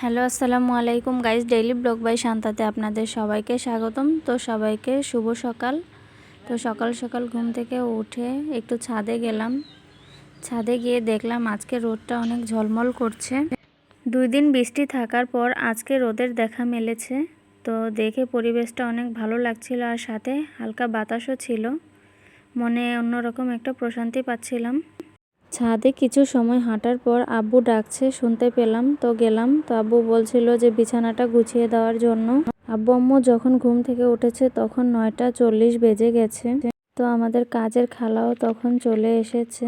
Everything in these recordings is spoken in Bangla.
হ্যালো, আসসালামু আলাইকুম। গাইজ ডেইলি ব্লগ বাই শান্তাতে আপনাদের সবাইকে স্বাগতম। তো সবাইকে শুভ সকাল। তো সকাল সকাল ঘুম থেকে উঠে একটু ছাদে গেলাম। ছাদে গিয়ে দেখলাম আজকে রোদটা অনেক ঝলমল করছে। দুই দিন বৃষ্টি থাকার পর আজকে রোদের দেখা মেলেছে। তো দেখে পরিবেশটা অনেক ভালো লাগছিল আর সাথে হালকা বাতাসও ছিল। মনে অন্যরকম একটা প্রশান্তি পাচ্ছিলাম। ছাদে কিছু সময় হাঁটার পর আব্বু ডাকছে, শুনতে পেলাম তো গেলাম। তো আব্বু বলছিল যে বিছানাটা গুছিয়ে দেওয়ার জন্য। আব্বু আম্মু যখন ঘুম থেকে উঠেছে তখন নয়টা চল্লিশ বেজে গেছে। তো আমাদের কাজের খালাও তখন চলে এসেছে।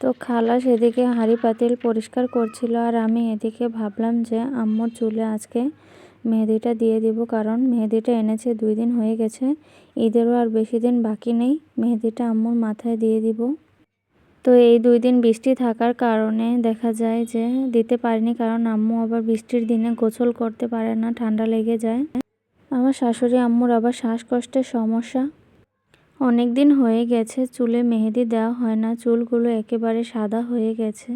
তো খালা সেদিকে হাঁড়ি পাতিল পরিষ্কার করছিল আর আমি এদিকে ভাবলাম যে আম্মুর চুলে আজকে মেহেদিটা দিয়ে দিব কারণ মেহেদিটা এনেছে দুই দিন হয়ে গেছে। ঈদেরও আর বেশি দিন বাকি নেই। মেহেদিটা আম্মুর মাথায় দিয়ে দিব। তো এই দুই দিন বৃষ্টি থাকার কারণে দেখা যায় যে দিতে পারিনি কারণ আম্মু আবার বৃষ্টির দিনে গোসল করতে পারে না, ঠান্ডা লেগে যায়। আমার শাশুড়ি আম্মুর আবার শ্বাসকষ্টের সমস্যা। অনেক দিন হয়ে গেছে, চুলে মেহেদি দেওয়া হয় না, চুলগুলো একেবারে সাদা হয়ে গেছে।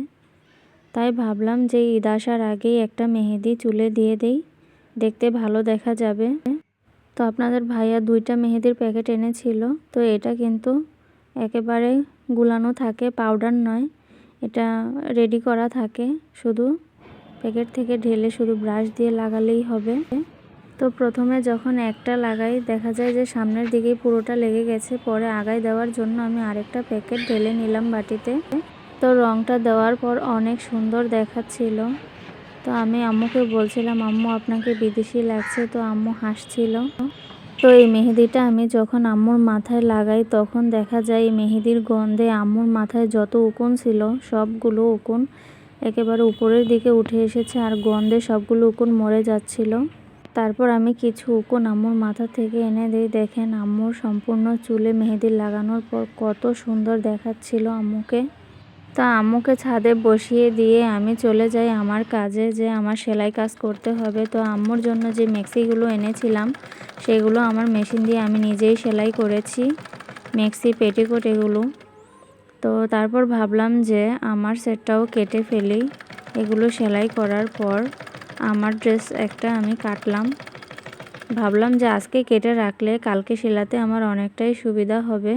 তাই ভাবলাম যে ঈদ আসার আগেই একটা মেহেদি চুলে দিয়ে দেই, দেখতে ভালো দেখা যাবে। তো আপনাদের ভাইয়া দুইটা মেহেদির প্যাকেট এনেছিল, তো এটা কিন্তু একেবারে গুলানো থাকে পাউডার নয়। এটা রেডি করা থাকে শুধু। প্যাকেট থেকে ঢেলে শুধু ব্রাশ দিয়ে লাগালেই হবে। তো প্রথমে যখন একটা লাগাই, দেখা যায় যে সামনের দিকেই পুরোটা লেগে গেছে। পরে আগায় দেওয়ার জন্য আমি আরেকটা প্যাকেট ঢেলে নিলাম বাটিতে। তো রংটা দেওয়ার পর অনেক সুন্দর দেখাচ্ছিল। তো আমি আম্মুকে বলছিলাম, আম্মু, আপনাকে বিদেশি লাগছে। তো আম্মু হাসছিল। তো এই মেহেদিটা আমি যখন আম্মুর মাথায় লাগাই, তখন দেখা যায় এই মেহেদির গন্ধে আম্মুর মাথায় যত উকুন ছিল, সবগুলো উকুন একেবারে উপরের দিকে উঠে এসেছে আর গন্ধে সবগুলো উকুন মরে যাচ্ছিল। তারপর আমি কিছু উকুন আম্মুর মাথা থেকে এনে দিই। দেখেন আম্মুর সম্পূর্ণ চুলে মেহেদি লাগানোর পর কত সুন্দর দেখাচ্ছিল আম্মুকে। তা আম্মুকে ছাদে বসিয়ে দিয়ে আমি চলে যাই আমার কাজে যে আমার সেলাই কাজ করতে হবে। তো আম্মুর জন্য যে মেক্সিগুলো এনেছিলাম, সেগুলো আমার মেশিন দিয়ে আমি নিজেই সেলাই করেছি, মেক্সি পেটিকোট এগুলো তো তারপর ভাবলাম যে আমার সেটটাও কেটে ফেলি। এগুলো সেলাই করার পর আমার ড্রেস একটা আমি কাটলাম। ভাবলাম যে আজকে কেটে রাখলে কালকে সেলাতে আমার অনেকটাই সুবিধা হবে।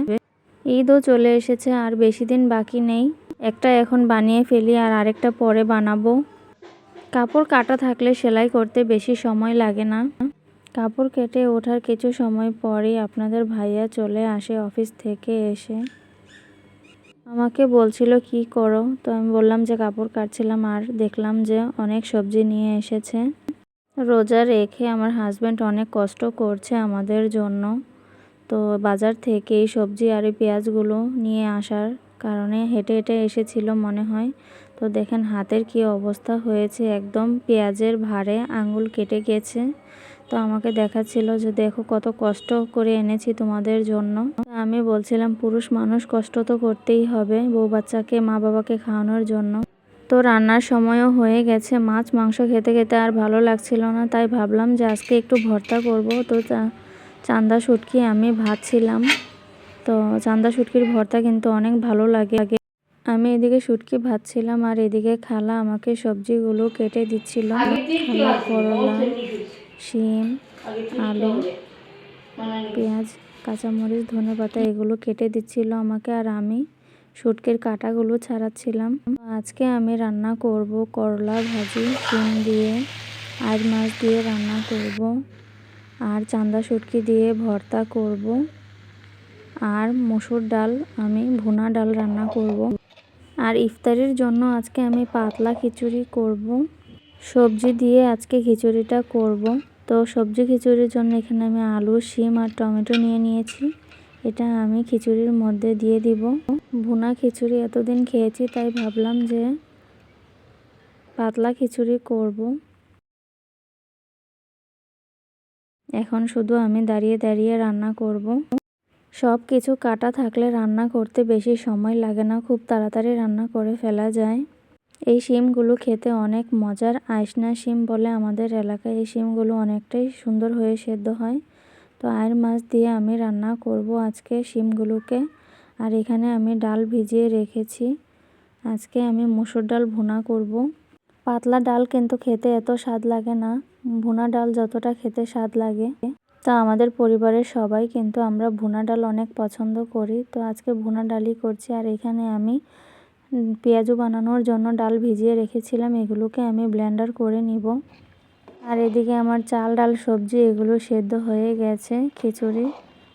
ঈদও চলে এসেছে আর বেশি দিন বাকি নেই। একটা এখন বানিয়ে ফেলি আর আরেকটা পরে বানাবো। কাপড় কাটা থাকলে সেলাই করতে বেশি সময় লাগে না। কাপড় কেটে ওঠার কিছু সময় পরেই আপনাদের ভাইয়া চলে আসে অফিস থেকে এসে। আমাকে বলছিল, কি করো? তো আমি বললাম যে, কাপড় কাটছিলাম আর দেখলাম যে অনেক সবজি নিয়ে এসেছে। রোজা রেখে আমার হাজব্যান্ড অনেক কষ্ট করছে আমাদের জন্য। তো বাজার থেকে এই সবজি আর এই পেঁয়াজগুলো নিয়ে আসার কারণে হেঁটে হেঁটে এসেছিল মনে হয়। তো দেখেন হাতের কি অবস্থা হয়েছে, একদম পেঁয়াজের ভারে আঙুল কেটে গেছে। তো আমাকে দেখাচ্ছিল যে দেখো কত কষ্ট করে এনেছি তোমাদের জন্য। আমি বলছিলাম, পুরুষ মানুষ কষ্ট তো করতেই হবে বউ বাচ্চাকে, মা বাবাকে খাওয়ানোর জন্য। তো রান্নার সময়ও হয়ে গেছে, মাছ মাংস খেতে খেতে আর ভালো লাগছিল না। তাই ভাবলাম যে আজকে একটু ভর্তা করব। তো চান্দা শুটকি আমি ভাবছিলাম তো চান্দা শুটকির ভর্তা কিন্তু অনেক ভালো লাগে। আগে আমি এদিকে শুটকি ভাজছিলাম আর এদিকে খালা আমাকে সবজিগুলো কেটে দিচ্ছিল। খালা করলা শিম আলু পেঁয়াজ কাঁচামরিচ ধনে পাতা এগুলো কেটে দিচ্ছিল আমাকে আর আমি শুটকির কাটাগুলো ছাড়াচ্ছিলাম। আজকে আমি রান্না করব করলা ভাজি শিম দিয়ে আজ মাছ দিয়ে রান্না করব আর চান্দা শুটকি দিয়ে ভর্তা করব। আর মসুর ডাল আমি ভুনা ডাল রান্না করব। আর ইফতারির জন্য আজকে আমি পাতলা খিচুড়ি করব। সবজি দিয়ে আজকে খিচুড়িটা করব। তো সবজি খিচুড়ির জন্য এখানে আমি আলু, শিম আর টমেটো নিয়ে নিয়েছি। এটা আমি খিচুড়ির মধ্যে দিয়ে দিব। ভুনা খিচুড়ি এতদিন খেয়েছি, তাই ভাবলাম যে পাতলা খিচুড়ি করব। এখন শুধু আমি দাঁড়িয়ে দাঁড়িয়ে রান্না করব। সব কিছু কাটা থাকলে রান্না করতে বেশি সময় লাগে না, খুব তাড়াতাড়ি রান্না করে ফেলা যায়। এই শিমগুলো খেতে অনেক মজার আয়সনা শিম বলে আমাদের এলাকায় এই শিমগুলো অনেকটাই সুন্দর হয়ে সেদ্ধ হয়। তো আয়ের মাছ দিয়ে আমি রান্না করব আজকে শিমগুলোকে। আর এখানে আমি ডাল ভিজিয়ে রেখেছি। আজকে আমি মুসুর ডাল ভুনা করব। পাতলা ডাল কিন্তু খেতে এত স্বাদ লাগে না। ভুনা ডাল যতটা খেতে স্বাদ লাগে। তো আমাদের পরিবারের সবাই, কিন্তু আমরা ভুনা ডাল অনেক পছন্দ করি। তো আজকে ভুনা ডালই করছি আর এখানে আমি পেঁয়াজু বানানোর জন্য ডাল ভিজিয়ে রেখেছিলাম। এগুলোকে আমি ব্লেন্ডার করে নিব। আর এদিকে আমার চাল, ডাল, সবজি, এগুলো সেদ্ধ হয়ে গেছে, খিচুড়ি।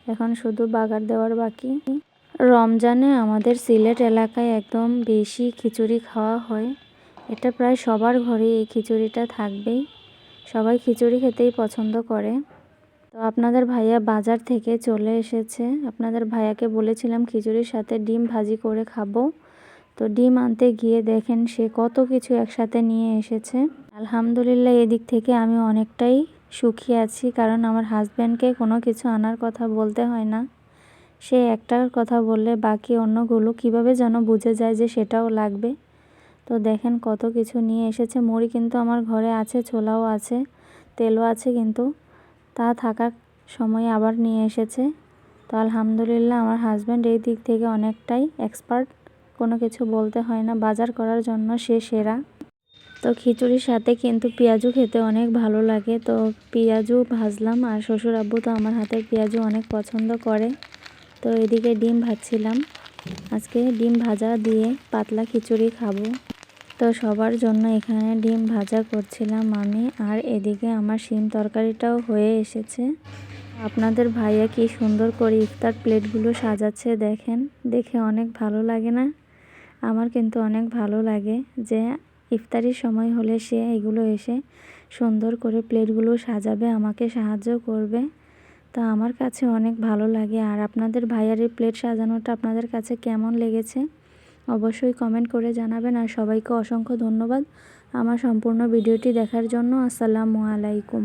এখন শুধু বাগার দেওয়ার বাকি। রমজানে আমাদের সিলেট এলাকায় একদম বেশি খিচুড়ি খাওয়া হয়। এটা প্রায় সবার ঘরে এই খিচুড়িটা থাকবেই। সবাই খিচুড়ি খেতেই পছন্দ করে। তো আপনাদের ভাইয়া বাজার থেকে চলে এসেছে। আপনাদের ভাইয়াকে বলেছিলাম খিচুড়ির সাথে ডিম ভাজি করে খাব। তো ডিম আনতে গিয়ে দেখেন সে কত কিছু একসাথে নিয়ে এসেছে। আলহামদুলিল্লাহ এদিক থেকে আমি অনেকটাই সুখী আছি, কারণ আমার হাজব্যান্ডকে কোনো কিছু আনার কথা বলতে হয় না। সে একটার কথা বললে বাকি অন্যগুলো কীভাবে যেন বুঝে যায় যে সেটাও লাগবে। তো দেখেন কত কিছু নিয়ে এসেছে। মুড়ি কিন্তু আমার ঘরে আছে, ছোলাও আছে, তেলও আছে কিন্তু। তা থাকার সময় আবার নিয়ে এসেছে। তো আলহামদুলিল্লাহ আমার হাজব্যান্ড এই দিক থেকে অনেকটাই এক্সপার্ট কোনো কিছু বলতে হয় না। বাজার করার জন্য সে সেরা। তো খিচুড়ির সাথে কিন্তু পেঁয়াজু খেতে অনেক ভালো লাগে। তো পেঁয়াজু ভাজলাম আর শ্বশুর আব্বু তো আমার হাতের পেঁয়াজু অনেক পছন্দ করে। তো এদিকে ডিম ভাজছিলাম। আজকে ডিম ভাজা দিয়ে পাতলা খিচুড়ি খাব। তো সবার জন্য এখানে ডিম ভাজা করছিলাম আমি। আর এদিকে আমার শিম তরকারিটাও হয়ে এসেছে। আপনাদের ভাইয়া কি সুন্দর করে ইফতার প্লেটগুলো সাজাচ্ছে দেখেন। দেখে অনেক ভালো লাগে না? আমার কিন্তু অনেক ভালো লাগে যে ইফতারির সময় হলে সে এগুলো এসে সুন্দর করে প্লেটগুলো সাজাবে, আমাকে সাহায্য করবে। তা আমার কাছে অনেক ভালো লাগে। আর আপনাদের ভাইয়ার এই প্লেট সাজানোটা আপনাদের কাছে কেমন লেগেছে? অবশ্যই কমেন্ট করে জানাবেন। আর সবাইকে অসংখ্য ধন্যবাদ আমার সম্পূর্ণ ভিডিওটি দেখার জন্য। আসসালামু আলাইকুম।